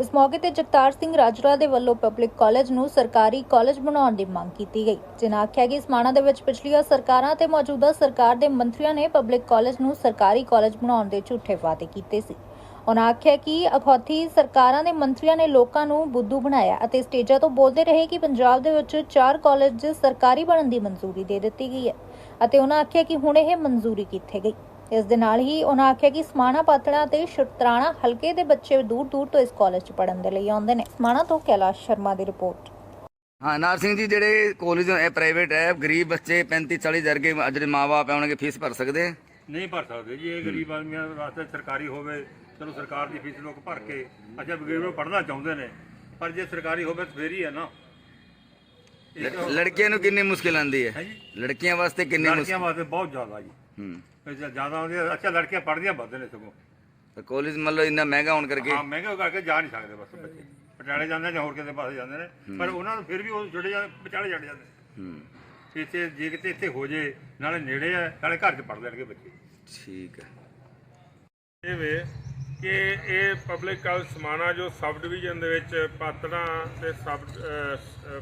ਇਸ ਮੌਕੇ ਤੇ ਜਗਤਾਰ ਸਿੰਘ ਰਾਜਰਾ ਦੇ ਵੱਲੋਂ ਪਬਲਿਕ ਕਾਲਜ ਨੂੰ ਸਰਕਾਰੀ ਕਾਲਜ ਬਣਾਉਣ ਦੀ ਮੰਗ ਕੀਤੀ ਗਈ, ਜਿਨ੍ਹਾਂ ਆਖਿਆ ਕਿ ਸਮਾਣਾ ਦੇ ਵਿੱਚ ਪਿਛਲੀਆਂ ਸਰਕਾਰਾਂ ਤੇ ਮੌਜੂਦਾ ਸਰਕਾਰ ਦੇ ਮੰਤਰੀਆਂ ਨੇ ਪਬਲਿਕ ਕਾਲਜ ਨੂੰ ਸਰਕਾਰੀ ਕਾਲਜ ਬਣਾਉਣ ਦੇ ਝੂਠੇ ਵਾਅਦੇ ਕੀਤੇ ਸੀ। ਉਹਨਾਂ ਆਖਿਆ ਕਿ ਅਖੌਤੀ ਸਰਕਾਰਾਂ ਦੇ ਮੰਤਰੀਆਂ ਨੇ ਲੋਕਾਂ ਨੂੰ ਬੁੱਧੂ ਬਣਾਇਆ ਅਤੇ ਸਟੇਜਾਂ ਤੋਂ ਬੋਲਦੇ ਰਹੇ ਕਿ ਪੰਜਾਬ ਦੇ ਵਿੱਚ ਚਾਰ ਕਾਲਜ ਸਰਕਾਰੀ ਬਣਨ ਦੀ ਮਨਜ਼ੂਰੀ ਦੇ ਦਿੱਤੀ ਗਈ ਹੈ ਅਤੇ ਉਹਨਾਂ ਆਖਿਆ ਕਿ ਹੁਣ ਇਹ ਮਨਜ਼ੂਰੀ ਕਿੱਥੇ ਗਈ। ਇਸ ਦੇ ਨਾਲ ਹੀ ਉਹਨਾਂ ਆਖਿਆ ਕਿ ਸਮਾਣਾ ਪਾਤੜਾ ਤੇ ਸ਼ੁਤਰਾਣਾ ਹਲਕੇ ਦੇ ਬੱਚੇ ਦੂਰ ਦੂਰ ਤੋਂ ਇਸ ਕਾਲਜ 'ਚ ਪੜ੍ਹਨ ਦੇ ਲਈ ਆਉਂਦੇ ਨੇ। ਸਮਾਣਾ ਤੋਂ ਕੈਲਾਸ਼ ਸ਼ਰਮਾ ਦੀ ਰਿਪੋਰਟ। ਹਾਂ ਨਾਰ ਸਿੰਘ ਜੀ ਜਿਹੜੇ ਕਾਲਜ ਹੈ ਪ੍ਰਾਈਵੇਟ ਹੈ ਗਰੀਬ ਬੱਚੇ 35 40 ਹਜ਼ਾਰ ਕੇ ਜਿਹੜੇ ਮਾਪੇ ਉਹਨਾਂ ਕੇ ਫੀਸ ਭਰ ਸਕਦੇ? ਨਹੀਂ ਭਰ ਸਕਦੇ ਜੀ ਇਹ ਗਰੀਬ ਆਦਮੀਆਂ ਵਾਸਤੇ ਸਰਕਾਰੀ ਹੋਵੇ ਚਲੋ ਸਰਕਾਰ ਦੀ ਫੀਸ ਲੋਕ ਭਰ ਕੇ ਅੱਛਾ ਗਰੀਬ ਪੜ੍ਹਨਾ ਚਾਹੁੰਦੇ ਨੇ ਪਰ ਜੇ ਸਰਕਾਰੀ ਹੋਵੇ ਤਾਂ ਫੇਰ ਹੀ ਹੈ ਨਾ। ਲੜਕੀਆਂ ਨੂੰ ਕਿੰਨੀ ਮੁਸ਼ਕਿਲ ਆਂਦੀ ਹੈ? ਹੈ ਲੜਕੀਆਂ ਵਾਸਤੇ ਕਿੰਨੀ ਮੁਸ਼ਕਿਲ? ਲੜਕੀਆਂ ਵਾਸਤੇ ਬਹੁਤ ਜ਼ਿਆਦਾ ਜੀ। ਹੂੰ। ਜ਼ਿਆਦਾ ਆਉਂਦੀ ਅੱਛਾ ਲੜਕੀਆਂ ਪੜ੍ਹਦੀਆਂ ਵੱਧ ਨੇ ਸਗੋਂ। ਕਾਲਜ ਮਤਲਬ ਇੰਨਾ ਮਹਿੰਗਾ ਹੋਣ ਕਰਕੇ? ਹਾਂ ਮਹਿੰਗੇ ਕਰਕੇ ਜਾ ਨਹੀਂ ਸਕਦੇ ਬਸ ਬੱਚੇ। ਪਟਿਆਲੇ ਜਾਂਦੇ ਜਾਂ ਹੋਰ ਕਿਤੇ ਪਾਸੇ ਜਾਂਦੇ ਨੇ। ਪਰ ਉਹਨਾਂ ਨੂੰ ਫਿਰ ਵੀ ਉਹ ਛੋਟੇ ਜਾਂਦੇ ਵਿਚਾਲੇ ਛੱਡ ਜਾਂਦੇ। ਹੂੰ। ਤੇ ਇੱਥੇ ਜੇ ਕਿਤੇ ਇੱਥੇ ਹੋ ਜੇ ਨਾਲੇ ਨੇੜੇ ਆ ਨਾਲੇ ਘਰ 'ਚ ਪੜ੍ਹ ਲੈਣਗੇ ਬੱਚੇ। ਠੀਕ ਹੈ। ਇਹ ਵੇ ਕਿ ਇਹ ਪਬਲਿਕ ਕਾਲਜ ਸਮਾਣਾ ਜੋ ਸਬ ਡਿਵੀਜ਼ਨ ਦੇ ਵਿੱਚ ਪਾਤੜਾ ਤੇ ਸਬ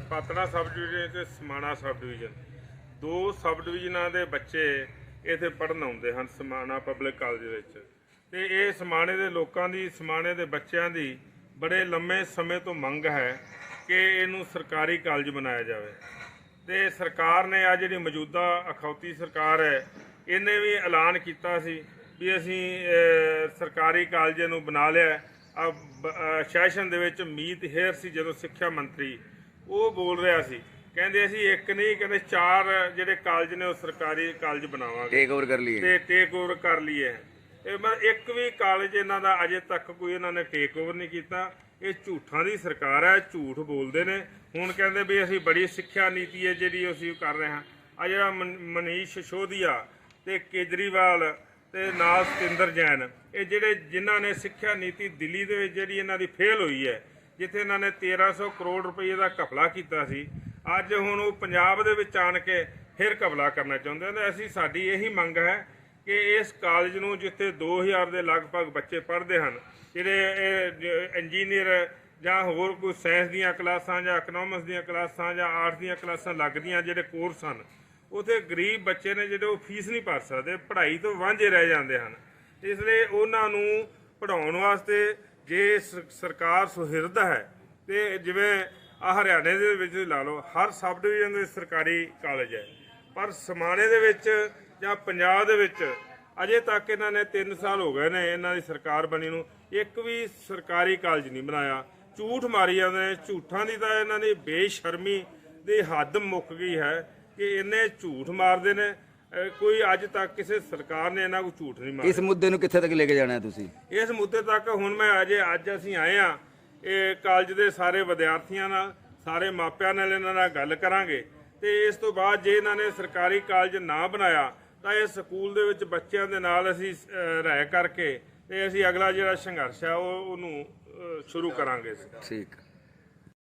ਪਾਤੜਾ ਸਬ ਡਿਵੀਜ਼ਨ ਤੇ ਸਮਾਣਾ ਸਬ ਡਿਵੀਜ਼ਨ ਦੋ ਸਬ ਡਿਵੀਜ਼ਨਾਂ ਦੇ ਬੱਚੇ ਇੱਥੇ ਪੜ੍ਹਨ ਆਉਂਦੇ ਹਨ ਸਮਾਣਾ ਪਬਲਿਕ ਕਾਲਜ ਵਿੱਚ। ਤੇ ਇਹ ਸਮਾਣੇ ਦੇ ਲੋਕਾਂ ਦੀ, ਸਮਾਣੇ ਦੇ ਬੱਚਿਆਂ ਦੀ ਬੜੇ ਲੰਮੇ ਸਮੇਂ ਤੋਂ ਮੰਗ ਹੈ ਕਿ ਇਹਨੂੰ ਸਰਕਾਰੀ ਕਾਲਜ ਬਣਾਇਆ ਜਾਵੇ। ਤੇ ਸਰਕਾਰ ਨੇ ਆ ਜਿਹੜੀ ਮੌਜੂਦਾ ਅਖੌਤੀ ਸਰਕਾਰ ਹੈ, ਇਹਨੇ ਵੀ ਐਲਾਨ ਕੀਤਾ ਸੀ ਵੀ ਅਸੀਂ ਸਰਕਾਰੀ ਕਾਲਜ ਨੂੰ ਬਣਾ ਲਿਆ ਆ ਸੈਸ਼ਨ ਦੇ ਵਿੱਚ ਮੀਤ ਹੇਅਰ ਸੀ ਜਦੋਂ ਸਿੱਖਿਆ ਮੰਤਰੀ। ਉਹ ਬੋਲ ਰਿਹਾ ਸੀ। ਕਹਿੰਦੇ ਅਸੀਂ ਇੱਕ ਨਹੀਂ ਕਹਿੰਦੇ ਚਾਰ ਜਿਹੜੇ ਕਾਲਜ ਨੇ ਉਹ ਸਰਕਾਰੀ ਕਾਲਜ ਬਣਾਵਾਂਗੇ। ਟੇਕ ਓਵਰ ਕਰ ਲਈਏ। ਤੇ ਟੇਕ ਓਵਰ ਕਰ ਲਈਏ। ਇਹ ਮੈਂ ਇੱਕ ਵੀ ਕਾਲਜ ਇਹਨਾਂ ਦਾ ਅਜੇ ਤੱਕ ਕੋਈ ਇਹਨਾਂ ਨੇ ਟੇਕ ਓਵਰ ਨਹੀਂ ਕੀਤਾ। ਇਹ ਝੂਠਾਂ ਦੀ ਸਰਕਾਰ ਹੈ ਝੂਠ ਬੋਲਦੇ ਨੇ। ਹੁਣ ਕਹਿੰਦੇ ਵੀ ਅਸੀਂ ਬੜੀ ਸਿੱਖਿਆ ਨੀਤੀ ਹੈ ਜਿਹੜੀ ਅਸੀਂ ਕਰ ਰਹੇ ਹਾਂ। ਆ ਜਿਹੜਾ ਮਨ- ਮਨੀਸ਼ ਸਿਸੋਦੀਆ ਤੇ ਕੇਜਰੀਵਾਲ ਤੇ ਨਾਲ ਸਤਿੰਦਰ ਜੈਨ। ਇਹ ਜਿਹੜੇ ਜਿਨ੍ਹਾਂ ਨੇ ਸਿੱਖਿਆ ਨੀਤੀ ਦਿੱਲੀ ਦੇ ਵਿੱਚ ਜਿਹੜੀ ਇਹਨਾਂ ਦੀ ਫੇਲ ਹੋਈ ਹੈ, ਜਿੱਥੇ ਇਹਨਾਂ ਨੇ 1300 ਕਰੋੜ ਰੁਪਏ ਦਾ ਘਪਲਾ ਕੀਤਾ ਸੀ, ਅੱਜ ਹੁਣ ਉਹ ਪੰਜਾਬ ਦੇ ਵਿੱਚ ਆਣ ਕੇ ਫਿਰ ਘਪਲਾ ਕਰਨਾ ਚਾਹੁੰਦੇ ਨੇ ਅਸੀਂ, ਸਾਡੀ ਇਹੀ ਮੰਗ ਹੈ ਕਿ ਇਸ ਕਾਲਜ ਨੂੰ ਜਿੱਥੇ 2000 ਦੇ ਲਗਭਗ ਬੱਚੇ ਪੜ੍ਹਦੇ ਹਨ, ਜਿਹੜੇ ਇੰਜੀਨੀਅਰ ਜਾਂ ਹੋਰ ਕੋਈ ਸਾਇੰਸ ਦੀਆਂ ਕਲਾਸਾਂ ਜਾਂ ਇਕਨੋਮਿਕਸ ਦੀਆਂ ਕਲਾਸਾਂ ਜਾਂ ਆਰਟਸ ਦੀਆਂ ਕਲਾਸਾਂ ਲੱਗਦੀਆਂ ਜਿਹੜੇ ਕੋਰਸ ਹਨ ਉਥੇ ਗਰੀਬ ਬੱਚੇ ਨੇ ਜਿਹੜੇ ਉਹ ਫੀਸ ਨਹੀਂ ਭਰ ਸਕਦੇ, ਪੜ੍ਹਾਈ ਤੋਂ ਵਾਂਝੇ ਰਹਿ ਜਾਂਦੇ ਹਨ। ਇਸ ਲਈ ਉਹਨਾਂ ਨੂੰ ਪੜਾਉਣ ਵਾਸਤੇ ਜੇ ਸਰਕਾਰ ਸੁਹਿਰਦ ਹੈ, ਤੇ ਜਿਵੇਂ ਆ ਹਰਿਆਣੇ ਦੇ ਵਿੱਚ ਲਾ ਲਓ, ਹਰ ਸਬ ਡਿਵੀਜ਼ਨ ਦੇ ਸਰਕਾਰੀ ਕਾਲਜ ਹੈ। ਪਰ ਸਮਾਣੇ ਦੇ ਵਿੱਚ ਜਾਂ ਪੰਜਾਬ ਦੇ ਵਿੱਚ ਅਜੇ ਤੱਕ ਇਹਨਾਂ ਨੇ 3 ਸਾਲ ਹੋ ਗਏ ਨੇ ਇਹਨਾਂ ਦੀ ਸਰਕਾਰ ਬਣੀ ਨੂੰ। ਇੱਕ ਵੀ ਸਰਕਾਰੀ ਕਾਲਜ ਨਹੀਂ ਬਣਾਇਆ। ਝੂਠ ਮਾਰੀ ਜਾਂਦੇ ਨੇ, ਝੂਠਾਂ ਦੀ ਤਾਂ ਇਹਨਾਂ ਦੀ ਬੇਸ਼ਰਮੀ ਦੀ ਹੱਦ ਮੁੱਕ ਗਈ ਹੈ। ਕਿ ਇਹਨੇ ਝੂਠ ਮਾਰਦੇ ਨੇ ਅਹ ਕੋਈ ਅੱਜ ਤੱਕ ਕਿਸੇ ਸਰਕਾਰ ਨੇ ਇਹਨਾਂ ਕੋ ਝੂਠ ਨਹੀਂ ਮਾਰਿਆ। ਇਸ ਮੁੱਦੇ ਨੂੰ ਕਿੱਥੇ ਤੱਕ ਲੈ ਕੇ ਜਾਣਾ ਹੈ ਤੁਸੀਂ? ਇਸ ਮੁੱਦੇ ਤੱਕ ਹੁਣ ਮੈਂ ਅਜੇ ਅੱਜ ਅਸੀਂ ਆਏ ਆ ਇਹ ਕਾਲਜ ਦੇ ਸਾਰੇ ਵਿਦਿਆਰਥੀਆਂ ਨਾਲ ਸਾਰੇ ਮਾਪਿਆਂ ਨਾਲ ਇਹਨਾਂ ਨਾਲ ਗੱਲ ਕਰਾਂਗੇ। ਤੇ ਇਸ ਤੋਂ ਬਾਅਦ ਜੇ ਇਹਨਾਂ ਨੇ ਸਰਕਾਰੀ ਕਾਲਜ ਨਾ ਬਣਾਇਆ ਤਾਂ ਇਹ ਸਕੂਲ ਦੇ ਵਿੱਚ ਬੱਚਿਆਂ ਦੇ ਨਾਲ ਅਸੀਂ ਅਹ, ਰਾਏ ਕਰਕੇ ਤੇ ਅਸੀਂ ਅਗਲਾ ਜਿਹੜਾ ਸੰਘਰਸ਼ ਹੈ ਉਹ ਉਹਨੂੰ ਅਹ, ਸ਼ੁਰੂ ਕਰਾਂਗੇ ਠੀਕ।